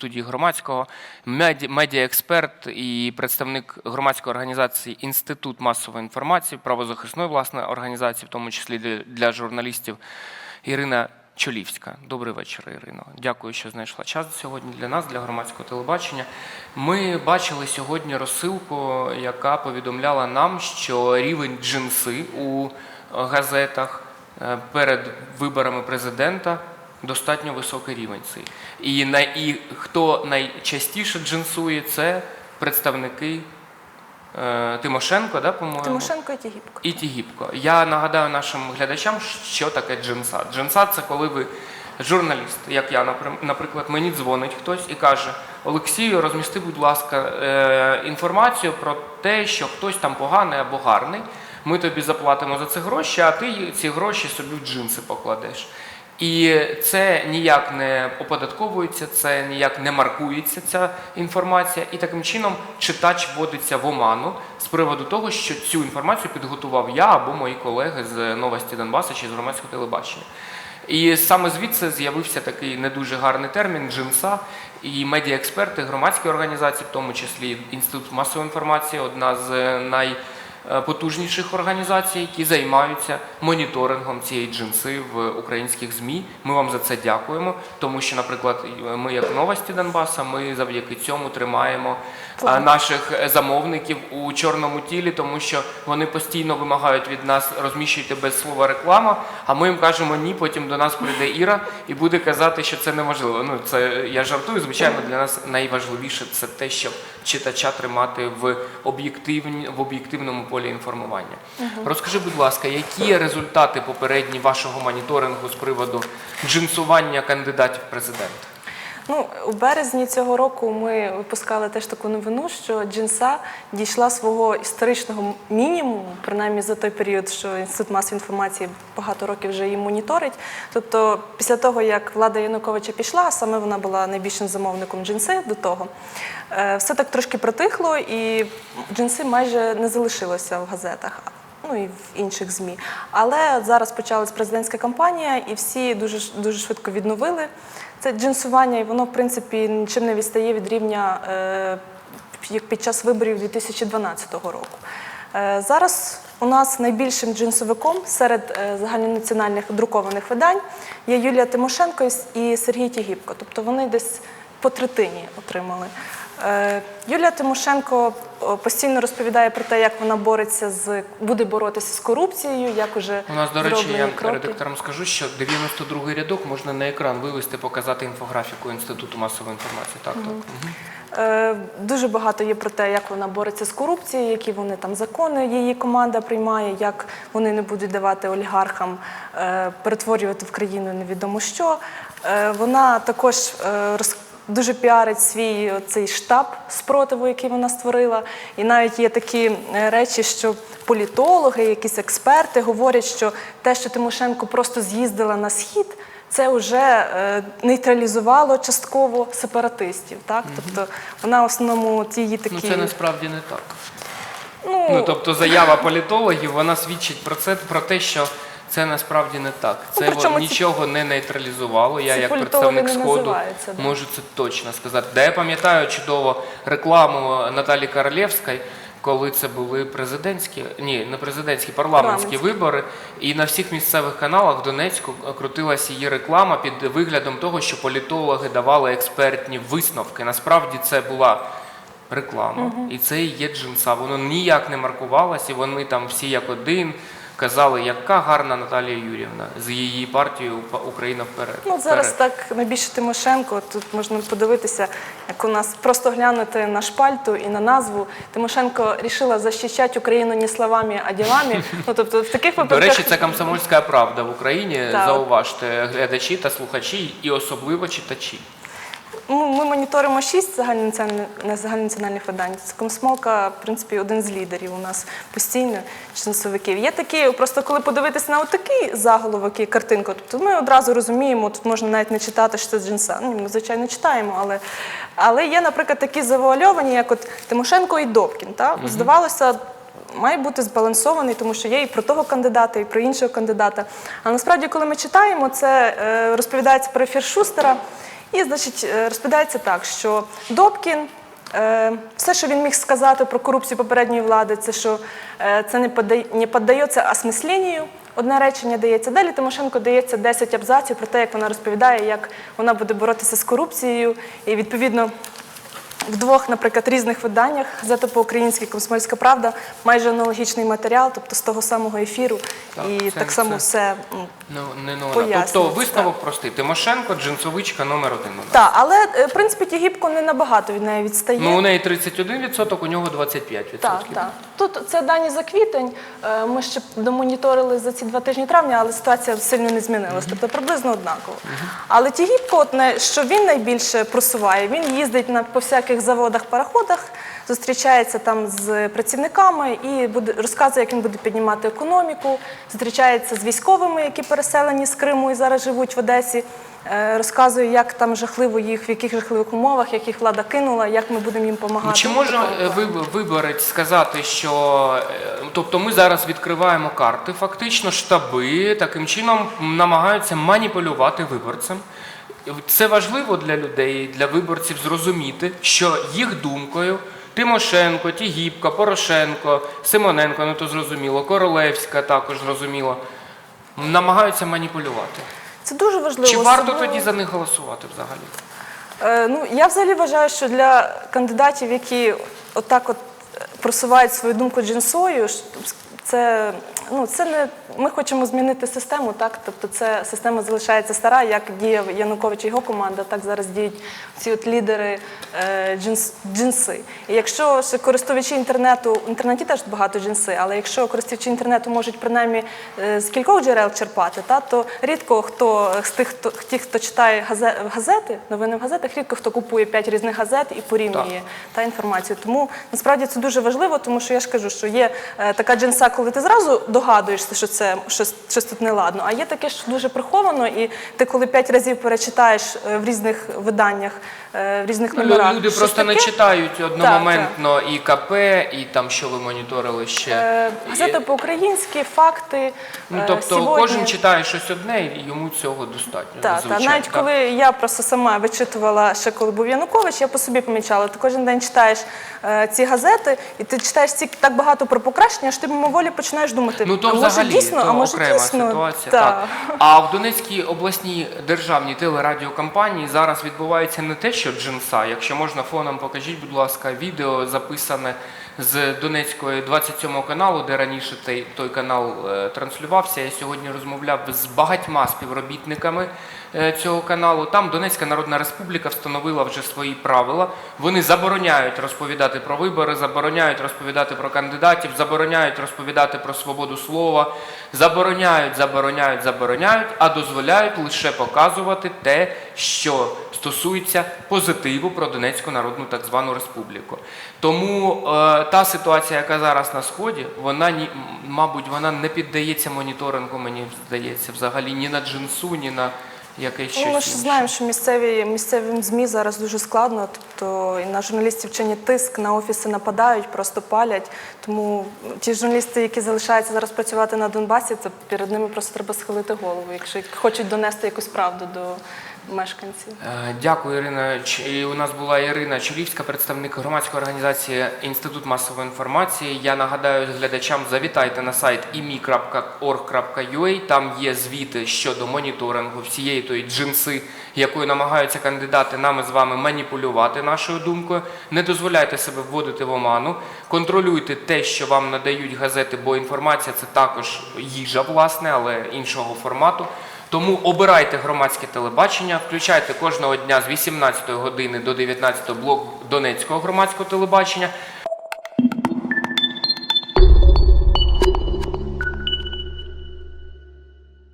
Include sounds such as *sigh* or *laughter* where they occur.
студії громадського, меді- медіаексперт і представник громадської організації Інститут масової інформації, правозахисної власне організації, в тому числі для, журналістів Ірина Чолівська. Добрий вечір, Ірино. Дякую, що знайшла час сьогодні для нас, для громадського телебачення. Ми бачили сьогодні розсилку, яка повідомляла нам, що рівень джинси у газетах е, перед виборами президента достатньо високий рівень цей. І, най, і хто найчастіше джинсує, це представники е, Тимошенко, да, по-моєму? Тимошенко і Тігіпко. І Тігіпко. Я нагадаю нашим глядачам, що таке джинса. Джинса це коли ви журналіст, як я, наприклад, мені дзвонить хтось і каже: Олексію, розмісти, будь ласка, е, інформацію про те, що хтось там поганий або гарний. Ми тобі заплатимо за це гроші, а ти ці гроші собі в джинси покладеш. І це ніяк не оподатковується, це ніяк не маркується ця інформація, і таким чином читач вводиться в оману з приводу того, що цю інформацію підготував я або мої колеги з новості Донбасу чи з громадського телебачення. І саме звідси з'явився такий не дуже гарний термін джинса. І медіаексперти, громадські організації, в тому числі Інститут масової інформації, одна з найпотужніших організацій, які займаються моніторингом цієї джинси в українських ЗМІ. Ми вам за це дякуємо, тому що, наприклад, ми, як новості Донбаса, ми завдяки цьому тримаємо а, наших замовників у чорному тілі, тому що вони постійно вимагають від нас розміщуйте без слова реклама. А ми їм кажемо ні. Потім до нас прийде Іра і буде казати, що це неможливо. Ну це я жартую. Звичайно, для нас найважливіше це те, щоб читача тримати в об'єктивні в об'єктивному полі інформування. Розкажи, будь ласка, які результати попередні вашого моніторингу з приводу джинсування кандидатів в президенти? Ну, у березні цього року ми випускали теж таку новину, що джинса дійшла свого історичного мінімуму, принаймні за той період, що інститут масової інформації багато років вже її моніторить. Тобто, після того, як влада Януковича пішла, саме вона була найбільшим замовником джинси до того, е, все так трошки протихло, і джинси майже не залишилося в газетах. Ну і в інших змі. Але зараз почалась президентська кампанія, і всі дуже дуже швидко відновили це джинсування, і воно в принципі нічим не відстає від рівня е, як під час виборів 2012 року. Е, зараз у нас найбільшим джинсовиком серед е, загальнонаціональних друкованих видань є Юлія Тимошенко і Сергій Тігіпко. Тобто вони десь по третині отримали. Е, Юлія Тимошенко постійно розповідає про те, як вона бореться з буде боротися з корупцією, як уже У нас, до речі, я кроки. редакторам скажу, що 92-й рядок можна на екран вивести, показати інфографіку Інституту масової інформації. Так, так. Мгм. Е, Дуже багато є про те, як вона бореться з корупцією, які вони там закони її команда приймає, як вони не будуть давати олігархам е, перетворювати в країну невідомо що. Е, Вона також е, роз- дуже піарить свій цей штаб спротиву, який вона створила. І навіть є такі е, речі, що політологи, якісь експерти говорять, що те, що Тимошенко просто з'їздила на схід. Це вже е, нейтралізувало частково сепаратистів, так тобто вона в основному ті її такі Ну це насправді не так. ну, Ну тобто заява політологів вона свідчить про це про те, що це насправді не так. Це Ну, во- ці- нічого не нейтралізувало. Я ці як представник сходу да. можу це точно сказати. Да я пам'ятаю чудово рекламу Наталі Королєвської. Коли це були президентські, ні, не президентські, парламентські вибори, і на всіх місцевих каналах в Донецьку крутилася її реклама під виглядом того, що політологи давали експертні висновки. Насправді це була реклама, і це і є джинса. Воно ніяк не маркувалося, і вони там всі як один казали, яка гарна Наталія Юрівна з її партією Україна вперед. ну зараз Вперед. так найбільше Тимошенко. Тут можна подивитися, як у нас просто глянути на шпальту і на назву. Тимошенко рішила захищати Україну не словами, а ділами. *laughs* Ну тобто в таких До речі, це комсомольська правда в Україні. Так. Зауважте глядачі та слухачі, і особливо читачі. Ну, Ми моніторимо шість загальнонаціональних, загальнонаціональних видань. Це Комсомолка, в принципі, один з лідерів у нас постійно часовиків. Є такі, просто коли подивитися на отакий заголовок і картинку, тобто ми одразу розуміємо, тут можна навіть не читати, що це джинса. Ну, ми, звичайно, читаємо, але, але є, наприклад, такі завуальовані, як от Тимошенко і Добкін. Та? Здавалося, має бути збалансований, тому що є і про того кандидата, і про іншого кандидата. А насправді, коли ми читаємо, це е, розповідається про ефір Шустера. І, значить, е, розповідається так, що Добкін, е, все, що він міг сказати про корупцію попередньої влади, це що е, це не, подай, не піддається осмисленню. Одне речення дається. Далі Тимошенко дається 10 абзаців про те, як вона розповідає, як вона буде боротися з корупцією. І відповідно в двох, наприклад, різних виданнях газета по-українськи Комсомольська правда майже аналогічний матеріал, тобто з того самого ефіру. Так, і це- так само це- все. Ну, не. Пояснюється, Тобто висновок простий. Тимошенко, джинсовичка номер один. Так, але е, в принципі Тігіпко не набагато від неї відстає. Ну, у неї 31%, у нього 25%. Так, так. Тут це дані за квітень. Е, Ми ще домоніторили за ці два тижні травня, але ситуація сильно не змінилась, тобто приблизно однаково. Але Тігіпко, що він найбільше просуває, він їздить на по всяких заводах, пароходах, зустрічається там з працівниками і буде розказує, як він буде піднімати економіку, зустрічається з військовими, які переселені з Криму і зараз живуть в Одесі. е, Розказує, як там жахливо їх, в яких жахливих умовах, як їх влада кинула, як ми будемо їм допомагати. Чи може виборець сказати, що е, тобто ми зараз відкриваємо карти, фактично штаби таким чином намагаються маніпулювати виборцем. Це важливо для людей, для виборців зрозуміти, що їх думкою Тимошенко, Тігіпка, Порошенко, Симоненко, ну то зрозуміло, Королевська також зрозуміло, намагаються маніпулювати. Це дуже важливо. Чи варто особливо- тоді за них голосувати взагалі? Е, Ну, я взагалі вважаю, що для кандидатів, які отак от е, просувають свою думку джинсою, це, ну, це не ми хочемо змінити систему, так? Тобто це система залишається стара, як діяв Янукович і його команда, так зараз діють ці от лідери е, джинс, джинси. І якщо користувачі інтернету, в інтернеті теж багато джинси, але якщо користувачі інтернету можуть принаймні е, з кількох джерел черпати, та, то рідко хто з тих, хто тих, хто читає газети, новини в газетах, рідко хто купує п'ять різних газет і порівнює та інформацію. Тому насправді це дуже важливо, тому що я ж кажу, що є е, така джинса, коли ти зразу догадуєшся, що це щось, щось тут неладно. А є таке, що дуже приховано, і ти коли п'ять разів перечитаєш е, в різних виданнях, е, в різних Ну, номерах. люди щось просто не читають одномоментно і КП, і там що ви моніторили ще. Е, Газета по-українськи, факти. Ну, тобто сьогодні. кожен читає щось одне, і йому цього достатньо. Так, та, навіть так. коли я просто сама вичитувала ще коли був Янукович, я по собі помічала. Ти кожен день читаєш е, ці газети, і ти читаєш ці так багато про покращення, що ти мимоволі починаєш думати, Ну то а може взагалі дійсно, то а може окрема дійсно. ситуація. Та. Так. А в Донецькій обласній державній телерадіокомпанії зараз відбувається не те, що джинса. Якщо можна фоном покажіть, будь ласка, відео записане з Донецької 27 каналу, де раніше той, той канал е, транслювався. Я сьогодні розмовляв з багатьма співробітниками е, цього каналу. Там Донецька Народна Республіка встановила вже свої правила. Вони забороняють розповідати про вибори, забороняють розповідати про кандидатів, забороняють розповідати про свободу слова, забороняють, забороняють, забороняють, а дозволяють лише показувати те, що стосується позитиву про Донецьку Народну так звану республіку. Тому е, та ситуація, яка зараз на сході, вона ні, мабуть, вона не піддається моніторингу, мені здається, взагалі ні на джинсу, ні на щось. Ну, ми ж знаємо, що місцеві місцевим змі зараз дуже складно. Тобто і на журналістів чинять тиск, на офіси нападають, просто палять. Тому ті журналісти, які залишаються зараз працювати на Донбасі, це перед ними просто треба схилити голову, якщо хочуть донести якусь правду до мешканців. Е, Дякую, Ірина. У нас була Ірина Чулівська, представник громадської організації Інститут масової інформації. Я нагадаю глядачам, завітайте на сайт imi.org.ua. Там є звіти щодо моніторингу всієї тої джинси, якою намагаються кандидати нами з вами маніпулювати нашою думкою. Не дозволяйте себе вводити в оману. Контролюйте те, що вам надають газети, бо інформація це також їжа, власне, але іншого формату. Тому обирайте громадське телебачення, включайте кожного дня з 18 години до 19 блок Донецького громадського телебачення.